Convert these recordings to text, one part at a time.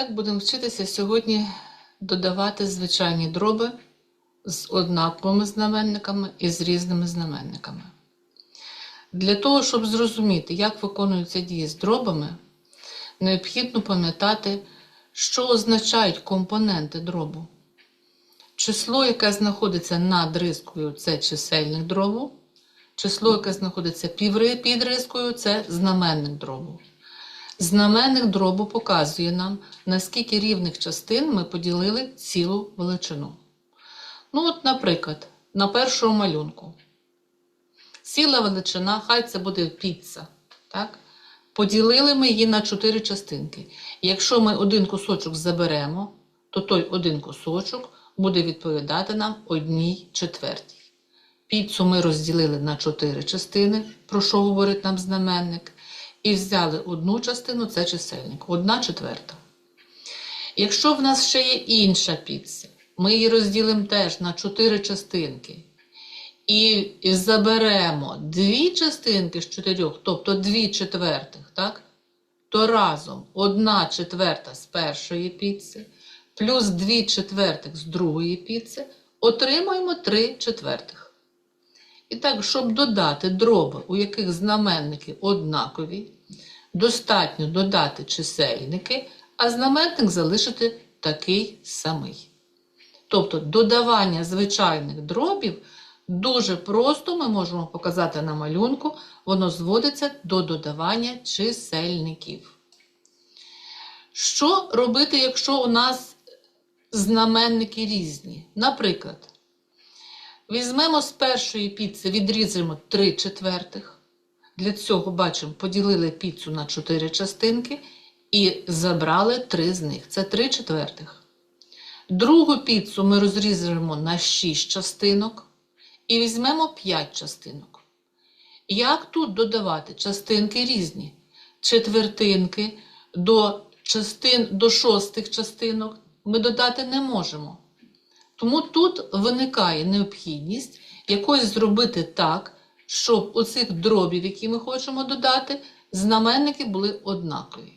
Так будемо вчитися сьогодні додавати звичайні дроби з однаковими знаменниками і з різними знаменниками. Для того, щоб зрозуміти, як виконуються дії з дробами, необхідно пам'ятати, що означають компоненти дробу. Число, яке знаходиться над рискою, це чисельник дробу. Число, яке знаходиться під рискою, це знаменник дробу. Знаменник дробу показує нам, наскільки рівних частин ми поділили цілу величину. Ну, от, наприклад, на першому малюнку. Ціла величина, хай це буде піца. Так? Поділили ми її на чотири частинки. Якщо ми один кусочок заберемо, то той один кусочок буде відповідати нам одній четвертій. Піцу ми розділили на чотири частини, про що говорить нам знаменник, і взяли одну частину це чисельник, одна четверта. Якщо в нас ще є інша піца, ми її розділимо теж на чотири частинки. І заберемо дві частинки з чотирьох, тобто дві четвертих, так? то разом одна четверта з першої піци, плюс дві четвертих з другої піци, отримаємо три четвертих. І так, щоб додати дроби, у яких знаменники однакові, достатньо додати чисельники, а знаменник залишити такий самий. Тобто додавання звичайних дробів дуже просто ми можемо показати на малюнку, воно зводиться до додавання чисельників. Що робити, якщо у нас знаменники різні? Наприклад, візьмемо з першої піци, відрізаємо 3 четвертих. Для цього, бачимо, поділили піцу на 4 частинки і забрали 3 з них. Це 3 четвертих. Другу піцу ми розрізаємо на 6 частинок і візьмемо 5 частинок. Як тут додавати? Частинки різні. Четвертинки до, частин, до шостих частинок ми додати не можемо. Тому тут виникає необхідність якось зробити так, щоб у цих дробів, які ми хочемо додати, знаменники були однакові.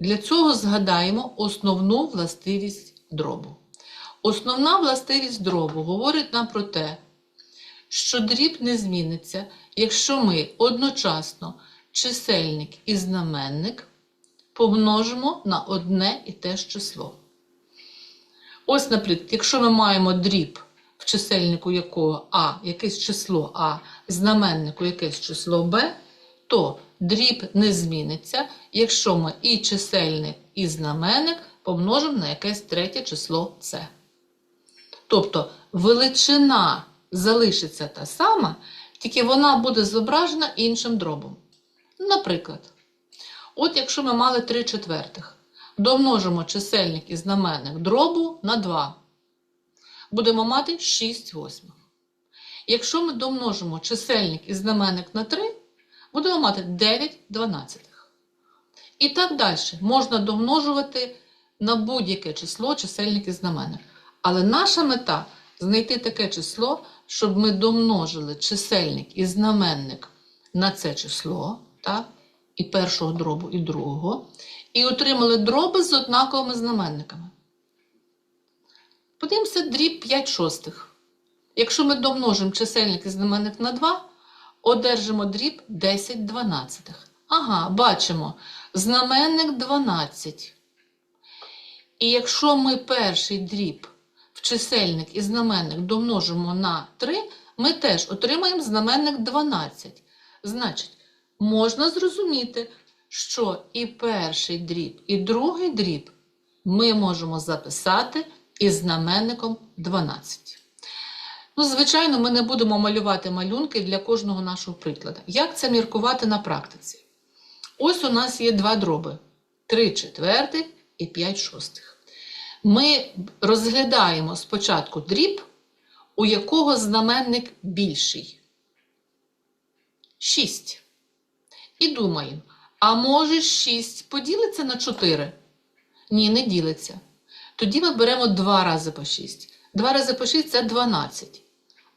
Для цього згадаємо основну властивість дробу. Основна властивість дробу говорить нам про те, що дріб не зміниться, якщо ми одночасно чисельник і знаменник помножимо на одне і те ж число. Ось, наприклад, якщо ми маємо дріб, в чисельнику якого А, якесь число А, знаменнику якесь число Б, то дріб не зміниться, якщо ми і чисельник, і знаменник помножимо на якесь третє число С. Тобто величина залишиться та сама, тільки вона буде зображена іншим дробом. Наприклад, от якщо ми мали 3 четвертих, домножимо чисельник і знаменник дробу на 2. Будемо мати 6 восьмих. Якщо ми домножимо чисельник і знаменник на 3, будемо мати 9 дванадцятих. І так далі. Можна домножувати на будь-яке число чисельник і знаменник. Але наша мета знайти таке число, щоб ми домножили чисельник і знаменник на це число, так? і першого дробу, і другого, і отримали дроби з однаковими знаменниками. Подивимося дріб 5 шостих. Якщо ми домножимо чисельник і знаменник на 2, одержимо дріб 10 дванадцятих. Ага, бачимо, знаменник 12. І якщо ми перший дріб в чисельник і знаменник домножимо на 3, ми теж отримаємо знаменник 12. Значить, можна зрозуміти, що і перший дріб, і другий дріб ми можемо записати із знаменником 12. Ну, звичайно, ми не будемо малювати малюнки для кожного нашого прикладу. Як це міркувати на практиці? Ось у нас є два дроби: 3 четвертих і 5 шостих. Ми розглядаємо спочатку дріб, у якого знаменник більший. 6. І думаємо, а може 6 поділиться на 4? Ні, не ділиться. Тоді ми беремо 2 рази по 6. 2 рази по 6 це 12.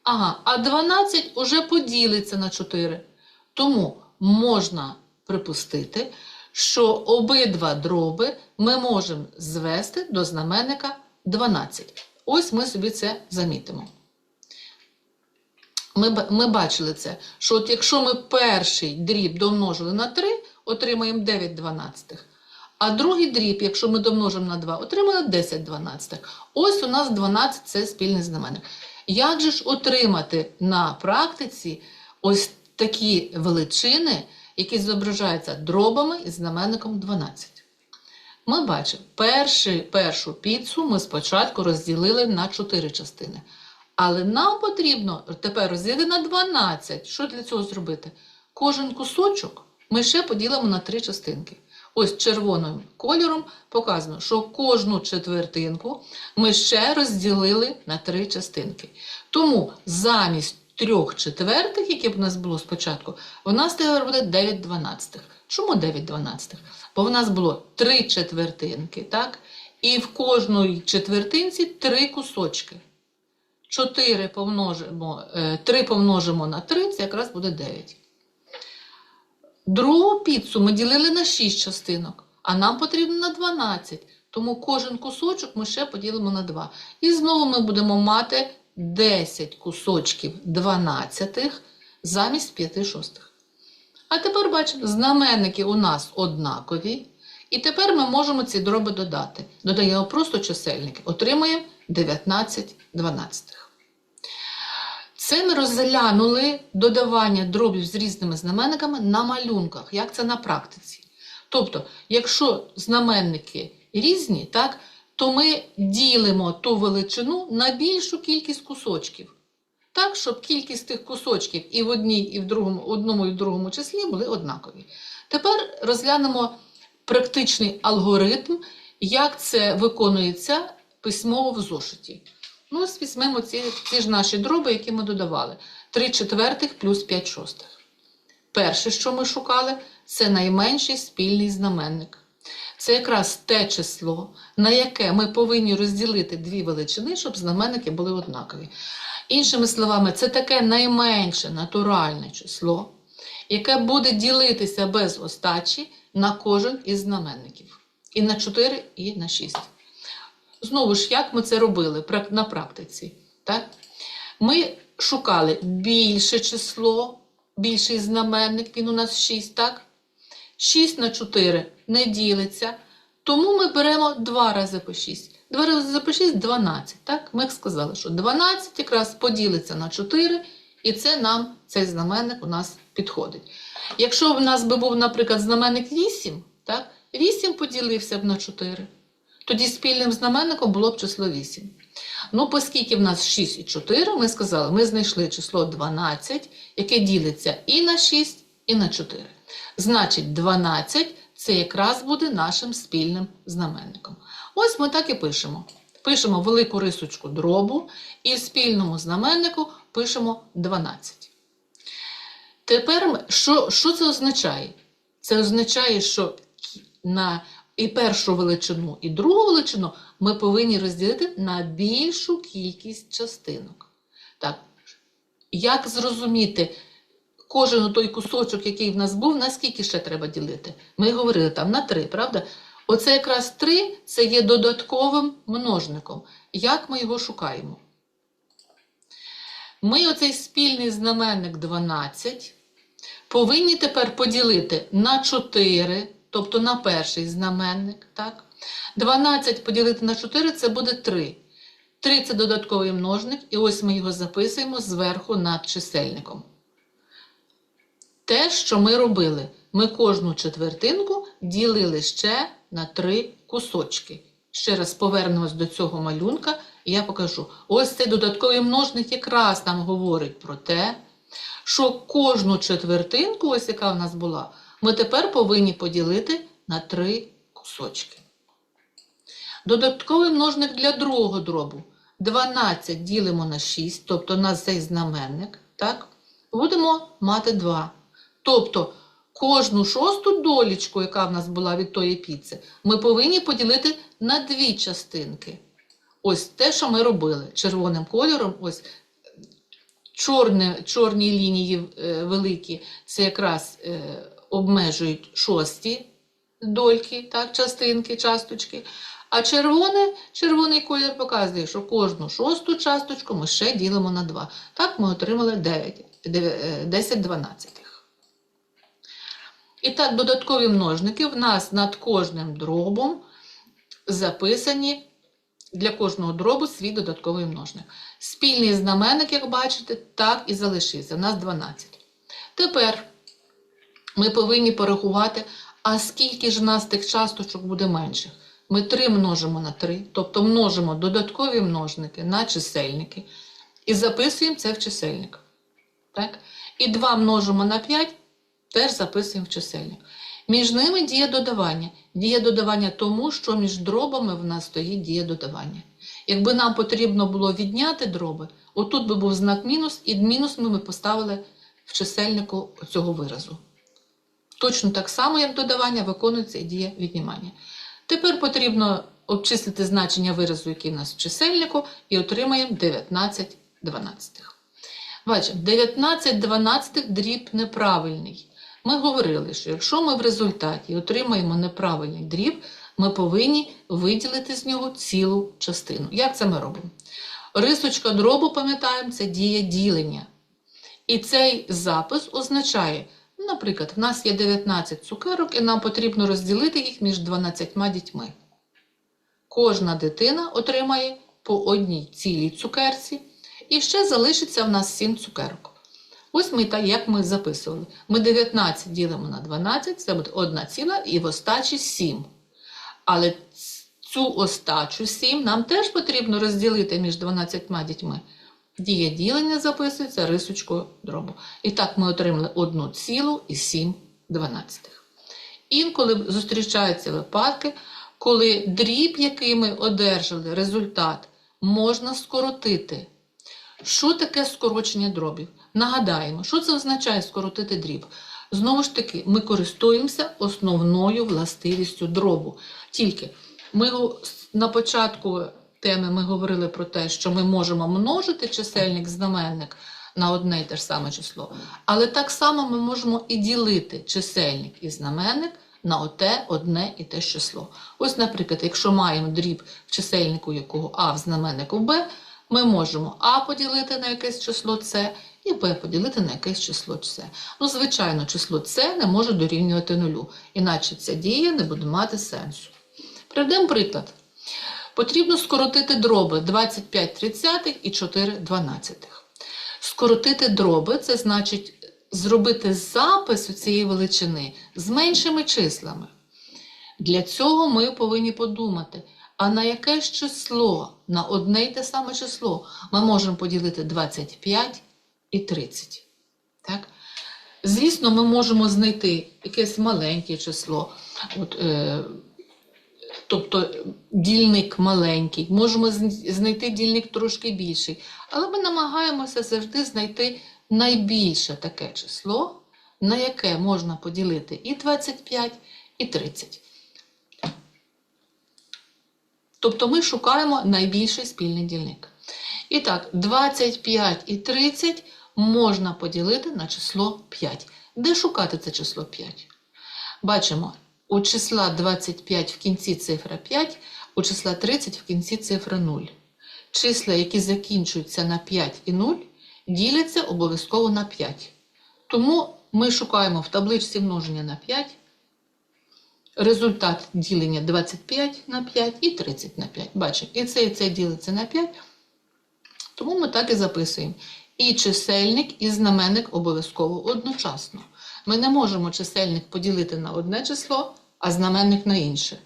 Ага, а 12 уже поділиться на 4. Тому можна припустити, що обидва дроби ми можемо звести до знаменника 12. Ось ми собі це замітимо. Ми, ми бачили це, що от якщо ми перший дріб домножили на 3, отримаємо 9 дванадцятих. А другий дріб, якщо ми домножимо на 2, отримаємо 10 дванадцятих. Ось у нас 12 це спільний знаменник. Як же ж отримати на практиці ось такі величини, які зображаються дробами із знаменником 12? Ми бачимо, перший, першу піцу ми спочатку розділили на 4 частини. Але нам потрібно тепер розділити на 12. Що для цього зробити? Кожен кусочок ми ще поділимо на три частинки. Ось червоним кольором показано, що кожну четвертинку ми ще розділили на три частинки. Тому замість трьох четвертих, які б у нас було спочатку, у нас тепер буде 9 дванадцятих. Чому 9 дванадцятих? Бо в нас було три четвертинки, так? І в кожній четвертинці три кусочки. 4 помножимо, е, 3 помножимо на 3, це якраз буде 9. Другу піцу ми ділили на 6 частинок, а нам потрібно на 12. Тому кожен кусочок ми ще поділимо на 2. І знову ми будемо мати 10 кусочків 12 замість 5 шостих. А тепер бачимо, знаменники у нас однакові. І тепер ми можемо ці дроби додати. Додаємо просто чисельники. Отримуємо 19 дванадцятих. Ми розглянули додавання дробів з різними знаменниками на малюнках. Як це на практиці? Тобто, якщо знаменники різні, так, то ми ділимо ту величину на більшу кількість кусочків. Так, щоб кількість тих кусочків і в одній, і в другому, одному і в другому числі були однакові. Тепер розглянемо практичний алгоритм, як це виконується письмово в зошиті. Ну, ось візьмемо ці, ці ж наші дроби, які ми додавали. 3 четвертих плюс 5 шостих. Перше, що ми шукали, це найменший спільний знаменник. Це якраз те число, на яке ми повинні розділити дві величини, щоб знаменники були однакові. Іншими словами, це таке найменше натуральне число, яке буде ділитися без остачі на кожен із знаменників. І на 4, і на 6. Знову ж, як ми це робили на практиці? Так? Ми шукали більше число, більший знаменник, він у нас 6, так? 6 на 4 не ділиться, тому ми беремо 2 рази по 6. 2 рази по 6 – 12. Так? Ми сказали, що 12 якраз поділиться на 4, і це нам, цей знаменник у нас підходить. Якщо в нас би був, наприклад, знаменник 8, так? 8 поділився б на 4. Тоді спільним знаменником було б число 8. Ну, оскільки в нас 6 і 4, ми сказали, ми знайшли число 12, яке ділиться і на 6, і на 4. Значить, 12 це якраз буде нашим спільним знаменником. Ось ми так і пишемо. Пишемо велику рисочку дробу і в спільному знаменнику пишемо 12. Тепер що, що це означає? Це означає, що на і першу величину, і другу величину ми повинні розділити на більшу кількість частинок. Так, як зрозуміти кожен той кусочок, який в нас був, наскільки ще треба ділити? Ми говорили там на 3, правда? Оце якраз 3 це є додатковим множником. Як ми його шукаємо? Ми оцей спільний знаменник 12 повинні тепер поділити на 4, тобто на перший знаменник. Так? 12 поділити на 4 це буде 3. 3 це додатковий множник, і ось ми його записуємо зверху над чисельником. Те, що ми робили, ми кожну четвертинку ділили ще на 3 кусочки. Ще раз повернемось до цього малюнка, і я покажу. Ось цей додатковий множник якраз нам говорить про те, що кожну четвертинку, ось яка в нас була, ми тепер повинні поділити на три кусочки. Додатковий множник для другого дробу. 12 ділимо на 6, тобто на цей знаменник, так? будемо мати 2. Тобто кожну шосту долічку, яка в нас була від тої піци, ми повинні поділити на дві частинки. Ось те, що ми робили червоним кольором, ось чорне, чорні лінії е, великі, це якраз е, обмежують шості дольки, так, частинки, часточки. А червоне, червоний колір показує, що кожну шосту часточку ми ще ділимо на 2. Так ми отримали 9, 10 дванадцятих. І так, додаткові множники в нас над кожним дробом записані для кожного дробу свій додатковий множник. Спільний знаменник, як бачите, так і залишився. У нас 12. Тепер ми повинні порахувати, а скільки ж у нас тих часточок буде менших. Ми 3 множимо на 3, тобто множимо додаткові множники на чисельники і записуємо це в чисельник. Так? І 2 множимо на 5, теж записуємо в чисельник. Між ними діє додавання. Діє додавання тому, що між дробами в нас стоїть діє додавання. Якби нам потрібно було відняти дроби, отут би був знак мінус, і мінус ми поставили в чисельнику цього виразу. Точно так само, як додавання, виконується і діє віднімання. Тепер потрібно обчислити значення виразу, який у нас в чисельнику, і отримаємо 19 дванадцятих. Бачимо, 19 дванадцятих дріб неправильний. Ми говорили, що якщо ми в результаті отримаємо неправильний дріб, ми повинні виділити з нього цілу частину. Як це ми робимо? Рисочка дробу, пам'ятаємо, це діє ділення. І цей запис означає, наприклад, в нас є 19 цукерок, і нам потрібно розділити їх між 12 дітьми. Кожна дитина отримає по одній цілій цукерці, і ще залишиться в нас 7 цукерок. Ось ми так, як ми записували. Ми 19 ділимо на 12, це буде 1 ціла і в остачі 7. Але цю остачу 7 нам теж потрібно розділити між 12 дітьми. Дія ділення записується рисочкою дробу. І так ми отримали 1 цілу і 7 дванадцятих. Інколи зустрічаються випадки, коли дріб, який ми одержали, результат, можна скоротити. Що таке скорочення дробів? Нагадаємо, що це означає скоротити дріб. Знову ж таки, ми користуємося основною властивістю дробу. Тільки ми на початку теми ми говорили про те, що ми можемо множити чисельник знаменник на одне і те ж саме число. Але так само ми можемо і ділити чисельник і знаменник на оте одне і те ж число. Ось, наприклад, якщо маємо дріб в чисельнику якого А в знаменнику Б, ми можемо А поділити на якесь число С і Б поділити на якесь число С. Ну, звичайно, число С не може дорівнювати нулю, іначе ця дія не буде мати сенсу. Приведемо приклад. Потрібно скоротити дроби 25 тридцятих і 4 дванадцятих. Скоротити дроби це значить зробити запис у цієї величини з меншими числами. Для цього ми повинні подумати, а на яке ж число, на одне й те саме число ми можемо поділити 25 і 30. Так? Звісно, ми можемо знайти якесь маленьке число, от, е, тобто дільник маленький, можемо знайти дільник трошки більший, але ми намагаємося завжди знайти найбільше таке число, на яке можна поділити і 25, і 30. Тобто ми шукаємо найбільший спільний дільник. І так, 25 і 30 можна поділити на число 5. Де шукати це число 5? Бачимо, у числа 25 в кінці цифра 5, у числа 30 в кінці цифра 0. Числа, які закінчуються на 5 і 0, діляться обов'язково на 5. Тому ми шукаємо в табличці множення на 5. Результат ділення 25 на 5 і 30 на 5. Бачимо, і це, і це ділиться на 5. Тому ми так і записуємо. І чисельник, і знаменник обов'язково одночасно. Ми не можемо чисельник поділити на одне число, а знаменник на інше.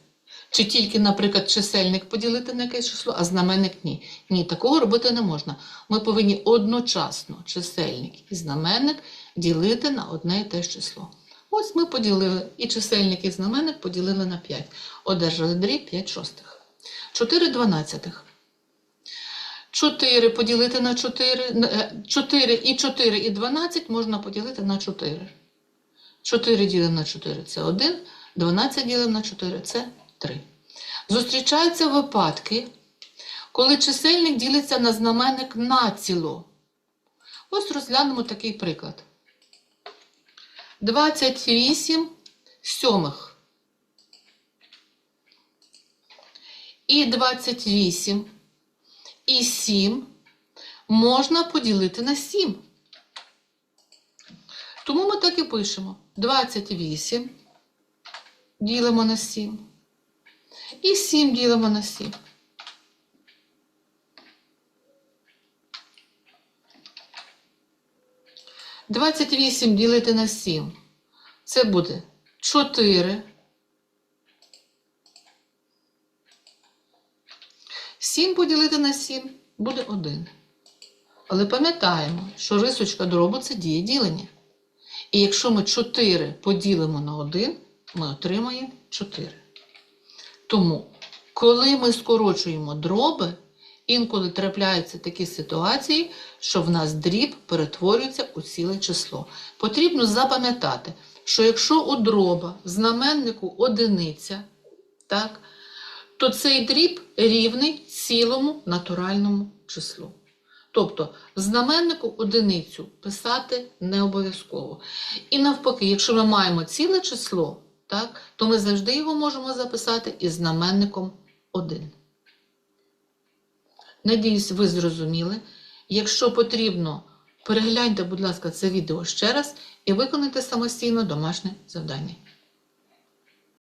Чи тільки, наприклад, чисельник поділити на якесь число, а знаменник ні. Ні, такого робити не можна. Ми повинні одночасно чисельник і знаменник ділити на одне і те ж число. Ось ми поділили і чисельник, і знаменник поділили на 5. Одержали дріб 5 шостих. 4 дванадцятих. 4 поділити на 4, 4 і 4 і 12 можна поділити на 4. 4 ділимо на 4 це 1, 12 ділимо на 4 це 3. Зустрічаються випадки, коли чисельник ділиться на знаменник націло. Ось розглянемо такий приклад. 28 сьомих. і 28, і 7 можна поділити на 7. Тому ми так і пишемо. 28 ділимо на 7. І 7 ділимо на 7. Двадцять вісім ділити на сім. Це буде 4. 7 поділити на 7 буде 1. Але пам'ятаємо, що рисочка дробу це діє ділення. І якщо ми 4 поділимо на 1, ми отримаємо 4. Тому, коли ми скорочуємо дроби, інколи трапляються такі ситуації, що в нас дріб перетворюється у ціле число. Потрібно запам'ятати, що якщо у дроба в знаменнику одиниця, так, то цей дріб рівний цілому натуральному числу. Тобто знаменнику одиницю писати не обов'язково. І навпаки, якщо ми маємо ціле число, так, то ми завжди його можемо записати із знаменником 1. Надіюсь, ви зрозуміли. Якщо потрібно, перегляньте, будь ласка, це відео ще раз і виконайте самостійно домашнє завдання.